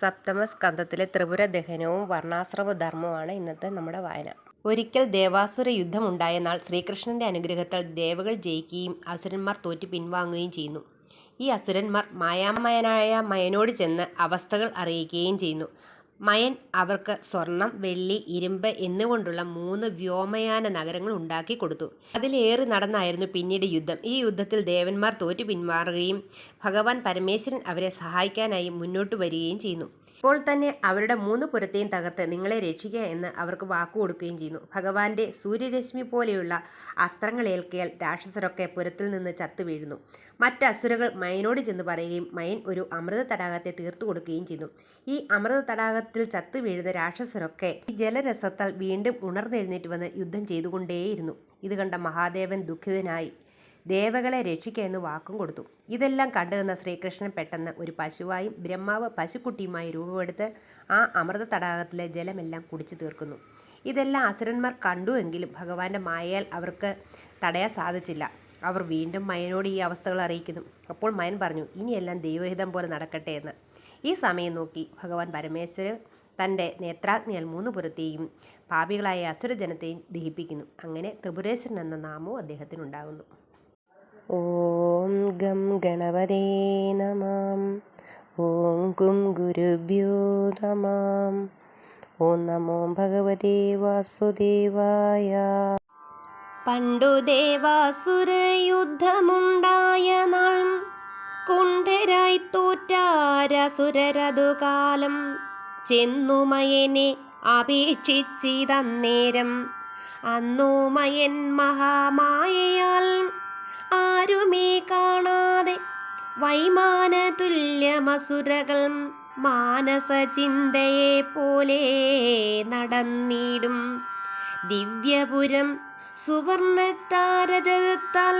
സപ്തമ സ്കന്ധത്തിലെ ത്രിപുര ദഹനവും വർണാശ്രമ ധർമ്മവുമാണ് ഇന്നത്തെ നമ്മുടെ വായന. ഒരിക്കൽ ദേവാസുര യുദ്ധമുണ്ടായ നാൾ ശ്രീകൃഷ്ണന്റെ അനുഗ്രഹത്താൽ ദേവകൾ ജയിക്കുകയും അസുരന്മാർ തോറ്റു പിൻവാങ്ങുകയും ചെയ്യുന്നു. ഈ അസുരന്മാർ മായാമയനായ മയനോട് ചെന്ന് അവസ്ഥകൾ അറിയിക്കുകയും ചെയ്യുന്നു. മയൻ അവർക്ക് സ്വർണം വെള്ളി ഇരുമ്പ് എന്നുകൊണ്ടുള്ള മൂന്ന് വ്യോമയാന നഗരങ്ങൾ ഉണ്ടാക്കി കൊടുത്തു. അതിലേറി നടന്നായിരുന്നു പിന്നീട് യുദ്ധം. ഈ യുദ്ധത്തിൽ ദേവന്മാർ തോറ്റു പിന്മാറുകയും ഭഗവാൻ പരമേശ്വരൻ അവരെ സഹായിക്കാനായി മുന്നോട്ട് വരികയും ചെയ്യുന്നു. ഇപ്പോൾ തന്നെ അവരുടെ മൂന്ന് പുരത്തെയും തകർത്ത് നിങ്ങളെ രക്ഷിക്കുക എന്ന് അവർക്ക് കൊടുക്കുകയും ചെയ്യുന്നു. ഭഗവാന്റെ സൂര്യരശ്മി പോലെയുള്ള അസ്ത്രങ്ങൾ ഏൽക്കിയാൽ രാക്ഷസരൊക്കെ പുരത്തിൽ നിന്ന് ചത്തു വീഴുന്നു. മറ്റ് അസുരകൾ മയനോട് ചെന്ന് പറയുകയും മയൻ ഒരു അമൃത തടാകത്തെ തീർത്തു കൊടുക്കുകയും ചെയ്യുന്നു. ഈ അമൃത തടാകത്തിൽ ചത്തു വീഴുന്ന രാക്ഷസരൊക്കെ ഈ ജലരസത്താൽ വീണ്ടും ഉണർന്നെഴുന്നേറ്റ് വന്ന് യുദ്ധം ചെയ്തുകൊണ്ടേയിരുന്നു. ഇത് കണ്ട മഹാദേവൻ ദുഃഖിതനായി. ദേവകളെ രക്ഷിക്കുക എന്ന് വാക്കും കൊടുത്തു. ഇതെല്ലാം കണ്ടുനിന്ന ശ്രീകൃഷ്ണൻ പെട്ടെന്ന് ഒരു പശുവായും ബ്രഹ്മാവ് പശുക്കുട്ടിയുമായി രൂപമെടുത്ത് ആ അമൃത തടാകത്തിലെ ജലമെല്ലാം കുടിച്ചു തീർക്കുന്നു. ഇതെല്ലാം അസുരന്മാർ കണ്ടുവെങ്കിലും ഭഗവാന്റെ മായയാൽ അവർക്ക് തടയാൻ സാധിച്ചില്ല. അവർ വീണ്ടും മയനോട് ഈ അവസ്ഥകൾ അറിയിക്കുന്നു. അപ്പോൾ മയൻ പറഞ്ഞു ഇനിയെല്ലാം ദൈവഹിതം പോലെ നടക്കട്ടെ എന്ന്. ഈ സമയം നോക്കി ഭഗവാൻ പരമേശ്വരൻ തന്റെ നേത്രാഗ്നിയാൽ മൂന്ന് പുരത്തെയും പാപികളായ അസുരജനത്തെയും ദഹിപ്പിക്കുന്നു. അങ്ങനെ ത്രിപുരേശ്വരൻ എന്ന നാമവും അദ്ദേഹത്തിനുണ്ടാകുന്നു. ഓം ഗം ഗണപതേ നമാം. ഓം കും ഗുരുഭ്യോ നമാം. ഓം നമോ ഭഗവതേ വാസുദേവായ. പണ്ടു ദേവാസുര യുദ്ധമുണ്ടായ നാൾ കുണ്ഠരായി ചെന്നു ചെന്നുമയനെ അപേക്ഷിച്ചിതന്നേരം അന്നു മയൻ മഹാമായയാൽ ആരുമേ കാണാതെ വൈമാന തുല്യമസുരകൾ മാനസചിന്തയെ പോലെ നടന്നിടും. ദിവ്യപുരം സുവർണത്താരജത്താൽ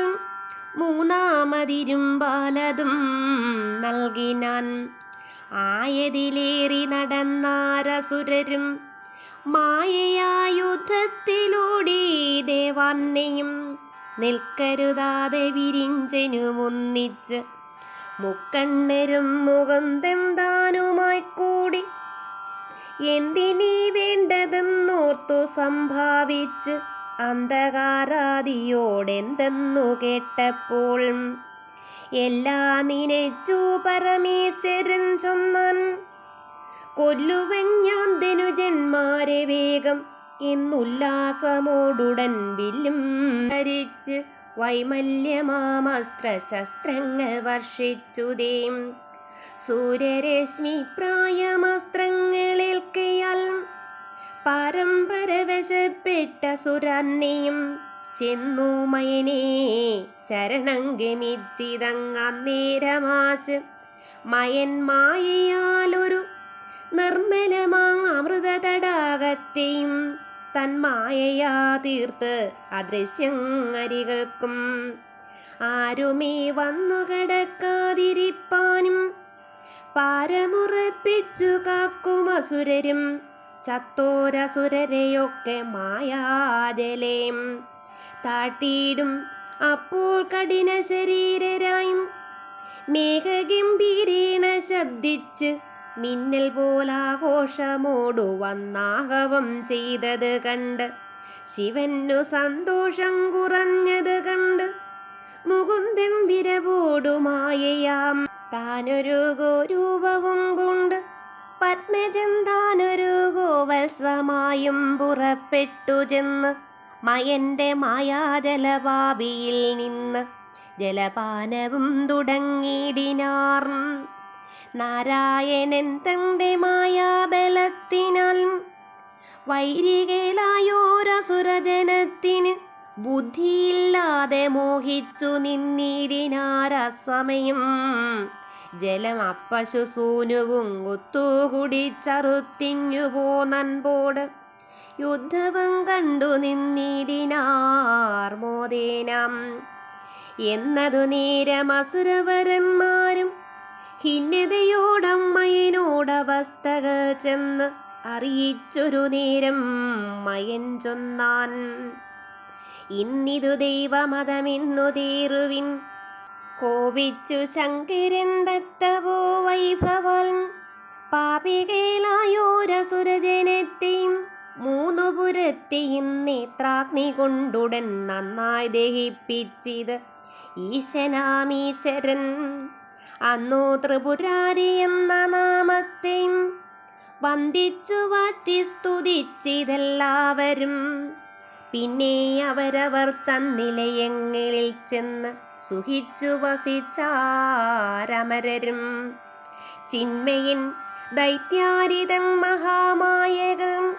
മൂന്നാമതിരുമ്പാലതും നൽകിനാൻ ആയതിലേറി നടന്നാരസുരരും മായയായുദ്ധത്തിലൂടി ദേവാന്നെയും നിൽക്കരുതാതെ വിരിഞ്ചനുമൊന്നിച്ച് മുക്കണ്ണരും മുഖന്തെന്താനുമായി കൂടി? എന്തിനീ വേണ്ടതെന്നോർത്തു സംഭാവിച്ച്. അന്ധകാരാദിയോടെന്തെന്നു കേട്ടപ്പോൾ എല്ലാ നിനച്ചു പരമേശ്വരൻ ചൊന്നാൻ. കൊല്ലുവൻ ഞാൻ ധനുജന്മാരെ വേഗം എന്നുല്ലാസമോടുടൻ വില്ലും ധരിച്ച് വൈമല്യമാമസ്ത്ര ശസ്ത്രങ്ങൾ വർഷിച്ചുതേം സൂര്യരശ്മി പ്രായമസ്ത്രങ്ങളേൽക്കയാൽ പരമ്പരവശപ്പെട്ട സുരന്നെയും ചെന്നു മയനേ ശരണം ഗമിച്ചിതങ്ങന്നേരമാശ് മയൻ മായയാലൊരു നിർമ്മലമാ അമൃത തടാകത്തെയും തന്മായയാ തീർത്ത് അദൃശ്യങ്ങരികൾക്കും. ആരുമേ വന്നു കിടക്കാതിരിപ്പാനും പാരമുറപ്പിച്ചു കാക്കും അസുരരും ചത്തോരസുരരെയൊക്കെ മായാജലേം. താഴ്ത്തിയിടും അപ്പോൾ കഠിന ശരീരരായും മേഘഗംഭീരേണ ശബ്ദിച്ച് മിന്നൽ പോലാഘോഷമോടു വന്നാഹവം ചെയ്തത് കണ്ട് ശിവനു സന്തോഷം കുറഞ്ഞത് കണ്ട് മുകുന്ദൻ വിരവോടുമായയാം താനൊരു ഗോരൂപവും കൊണ്ട് പത്മജൻ താനൊരു ഗോവത്സമായും പുറപ്പെട്ടു ചെന്ന് മയന്റെ മായാജലപാപിയിൽ നിന്ന് ജലപാനവും തുടങ്ങിയിടിനാർ നാരായണൻ തന്റെ മായാബലത്തിനാൽ വൈരികളായോരസുരജനത്തിന് ബുദ്ധിയില്ലാതെ മോഹിച്ചു നിന്നിടിനാരസമയം ജലം അപ്പശു സൂനുവും ഒത്തുകുടിച്ചറുത്തിങ്ങു പോന്നൻപോട് യുദ്ധവും കണ്ടു നിന്നിടിനാർ മോദേനം. എന്നതു നേരമസുരവരന്മാരും ഖിന്നതയോടമ്മയനോടവസ്ഥകൾ ചെന്ന് അറിയിച്ചൊരു നേരം മയൻ ചൊന്നാൻ. ഇന്നിതു ദൈവമതമെന്നു തീറുവിൻ. കോപിച്ചു ശങ്കരൻ ദത്തവോ വൈഭവൻ. പാപ പാപികളായോരസുരജനത്തെയും മൂന്നു പുരത്തെയും നേത്രാഗ്നി കൊണ്ടുടൻ നന്നായി ദഹിപ്പിച്ചിത് ഈശനാമീശ്വരൻ അന്നു ത്രിപുരാരി എന്ന നാമത്തെ വന്ദിച്ചു വാറ്റി സ്തുതിച്ചിതെല്ലാവരും. പിന്നെ അവരവർ തന്നിലയങ്ങളിൽ ചെന്ന് സുഖിച്ചു വസിച്ചാരമരരും. ചിന്മയിൻ ദൈത്യാരിതം മഹാമായകം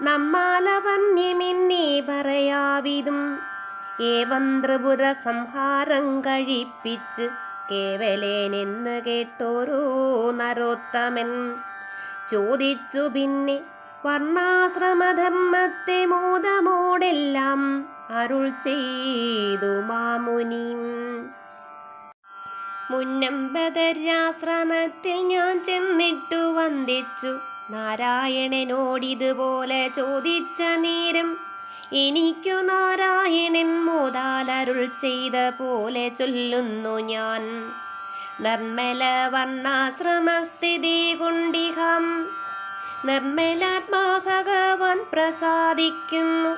നമ്മാലവർണ്യമെന്നേ പറയാവിതും. ഏവം ത്രിപുര സംഹാരം കഴിപ്പിച്ച് കേവലേനെന്ന് കേട്ടോരോ നരോത്തമൻ. ചോദിച്ചു പിന്നെ വർണാശ്രമധർമ്മത്തെ മോദമോടെല്ലാം അരുൾ ചെയ്തു മാമുനി മുന്നമ്പതരാശ്രമത്തിൽ ഞാൻ ചെന്നിട്ടു വന്ദിച്ചു. നാരായണനോടിതുപോലെ ചോദിച്ച നേരം എനിക്കു നാരായണൻ മോതാലരുൾ ചെയ്ത പോലെ ചൊല്ലുന്നു ഞാൻ. നിർമ്മല വർണാശ്രമസ്ഥിതി കൊണ്ടിഹം നിർമ്മലാത്മാ ഭഗവാൻ പ്രസാദിക്കുന്നു.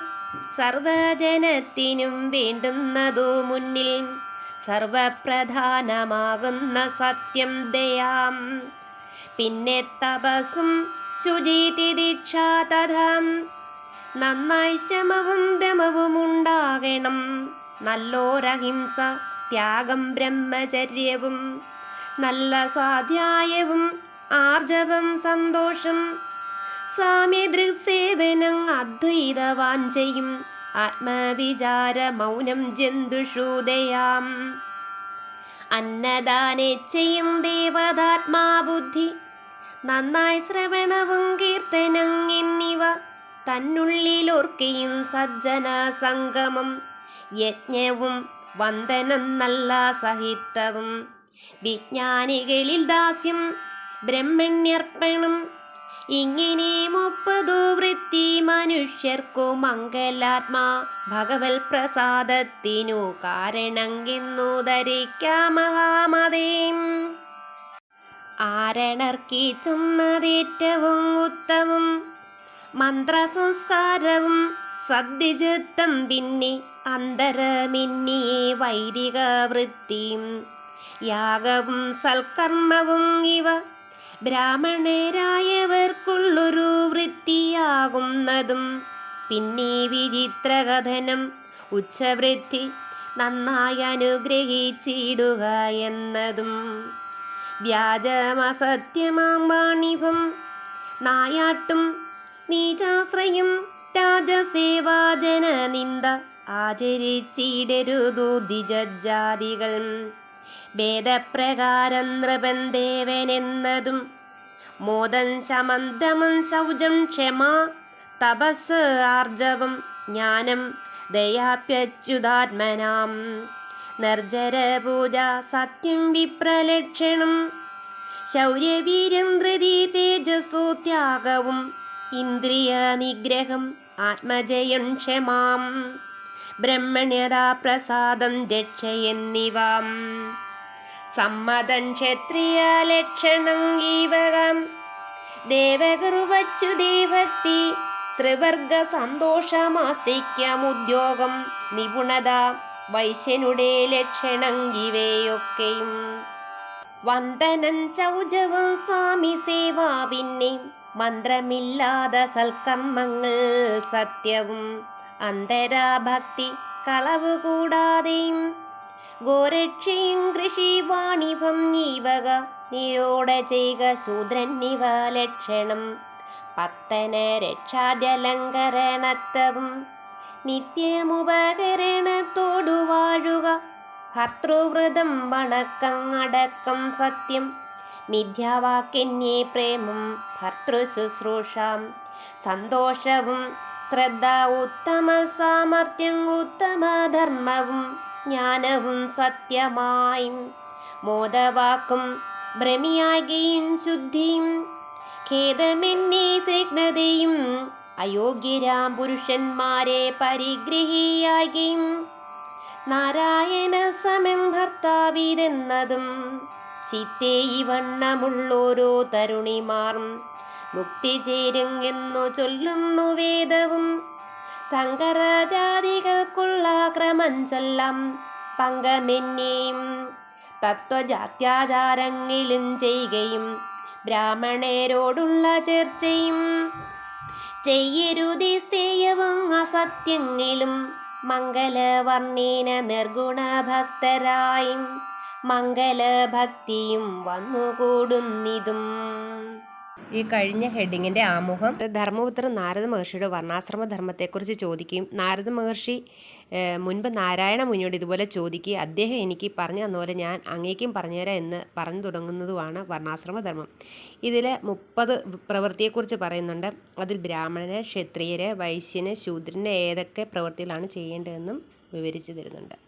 സർവജനത്തിനും വേണ്ടുന്നതു മുന്നിൽ സർവപ്രധാനമാകുന്ന സത്യം ദയാം. പിന്നെ തപസും ശുചീതി ദീക്ഷാതഥം തഥാം. നന്നായി ശമവും ദമവും ഉണ്ടാകണം നല്ലോരഹിംസ ത്യാഗം ബ്രഹ്മചര്യവും നല്ല സ്വാധ്യായവും ആർജവം സന്തോഷം സാമ്യദൃക്സേവനം അദ്വൈത വാഞ്ചയും ആത്മവിചാര മൗനം ജന്തുഷൂദയാം അന്നദാനേച്ഛയും ദേവതാത്മാബുദ്ധി നന്നായി ശ്രവണവും കീർത്തനം എന്നിവ തന്നുള്ളിലോർക്കയും സജ്ജന സംഗമം. യജ്ഞവും വന്ദനം നല്ല സഹിതവും വിജ്ഞാനികളിൽ ദാസ്യം ബ്രഹ്മണ്യർപ്പണം. ഇങ്ങനെ മുപ്പതു വൃത്തി മനുഷ്യർക്കു മംഗലാത്മാ ഭഗവത് പ്രസാദത്തിനു കാരണമെന്നു ധരിക്കാം മഹാമതേം. ആരണർക്കി ചുന്നതേറ്റവും ഉത്തമം. മന്ത്രസംസ്കാരവും സദ്യജത്തം പിന്നെ അന്തരമിന്നിയെ വൈദിക വൃത്തിയും യാഗവും സൽക്കർമ്മവും ഇവ ബ്രാഹ്മണരായവർക്കുള്ളൊരു വൃത്തിയാകുന്നതും പിന്നെ വിചിത്രകഥനം ഉച്ചവൃത്തി നന്നായി അനുഗ്രഹിച്ചിടുക എന്നതും വ്യാജമസത്യമാം വാണിഭം നായാട്ടും നീചാശ്രയം രാജസേവാജന നിന്ദ ആചരിച്ചിടരുതു ദ്വിജജാതികൾ. വേദപ്രകാരം നൃപൻ ദേവനെന്നതും മോദൻ ശമന്തമം ശൗചം ക്ഷമ തപസ് ആർജവം ജ്ഞാനം ദയാപ്യച്യുതാത്മനാം. നിർജര പൂജ സത്യം വിപ്രലക്ഷണം ശൗര്യവീര്യം ധൃതി തേജസ്സോ ത്യാഗവും ഇന്ദ്രിയ നിഗ്രഹം ആത്മജയം ക്ഷമാം. ബ്രഹ്മണ്യതാ പ്രസാദം രക്ഷ എന്നിവാം സമ്മതം ക്ഷത്രിയ ലക്ഷണം ഈവകം ദേവകുറുവച്ചു ദേവക്തി ത്രിവർഗ സന്തോഷമാസ്തിക്യമുദ്യോഗം. നിപുണത വൈശ്യനുടെ ലക്ഷണം ഇവയൊക്കെയും. വന്ദനം ശൗചവും സ്വാമി സേവാ പിന്നെ മന്ത്രമില്ലാതെ സൽക്കർമ്മങ്ങൾ സത്യവും. അന്തരാഭക്തി കളവ് കൂടാതെയും ഗോരക്ഷയും കൃഷി വാണിഭം നീവക നിരോട ചെയ്ക നിവ ലക്ഷണം. പത്തന രക്ഷാജലങ്കരണത്വവും നിത്യമുപകരണത്തോടു വാഴുക. ഭർത്തൃവ്രതം അടക്കം സത്യം. മിഥ്യാവാക്യന്യേ പ്രേമം ഭർത്തൃശുശ്രൂഷാം. സന്തോഷവും ശ്രദ്ധ ഉത്തമ സാമർത്ഥ്യം ഉത്തമധർമ്മവും ജ്ഞാനവും സത്യമായും. മോദവാക്കും ഭ്രമിയാകെയും ശുദ്ധിയും ഖേദമെന്നീ സ്നിഗ്ധതയും അയോഗ്യരാം പുരുഷന്മാരെ പരിഗ്രഹിയാകെയും. നാരായണ സമം ഭർത്താവിതെന്നതും ചിത്തേയി വണ്ണമുള്ളോരോ തരുണിമാർ. മുക്തി ചേരും എന്നു ചൊല്ലുന്നു വേദവും. സങ്കരജാതികൾക്കുള്ള ക്രമം ചൊല്ലാം പങ്കമെന്നെയും തത്വജാത്യാചാരങ്ങളും ചെയ്യുകയും ബ്രാഹ്മണേരോടുള്ള ചർച്ചയും. ചെയ്യരുതി സ്ഥേയവും അസത്യങ്ങളും മംഗലവർണീന നിർഗുണ ഭക്തരായി മംഗലഭക്തിയും വന്നുകൂടുന്നിതും. ഈ കഴിഞ്ഞ ഹെഡിങ്ങിന്റെ ആമുഖം ധർമ്മപുത്ര നാരദ മഹർഷിയുടെ വർണാശ്രമ ധർമ്മത്തെക്കുറിച്ച് ചോദിക്കുകയും നാരദ മഹർഷി മുൻപ് നാരായണ മുനിയോട് ഇതുപോലെ ചോദിക്കുകയും അദ്ദേഹം എനിക്ക് പറഞ്ഞു തന്നപോലെ ഞാൻ അങ്ങേക്കും പറഞ്ഞുതരാം എന്ന് പറഞ്ഞു തുടങ്ങുന്നതുമാണ് വർണാശ്രമ ധർമ്മം. ഇതിൽ മുപ്പത് പ്രവൃത്തിയെക്കുറിച്ച് പറയുന്നുണ്ട്. അതിൽ ബ്രാഹ്മണന് ക്ഷത്രിയര് വൈശ്യന് ശൂദ്രന് ഏതൊക്കെ പ്രവൃത്തികളാണ് ചെയ്യേണ്ടതെന്നും വിവരിച്ചു തരുന്നുണ്ട്.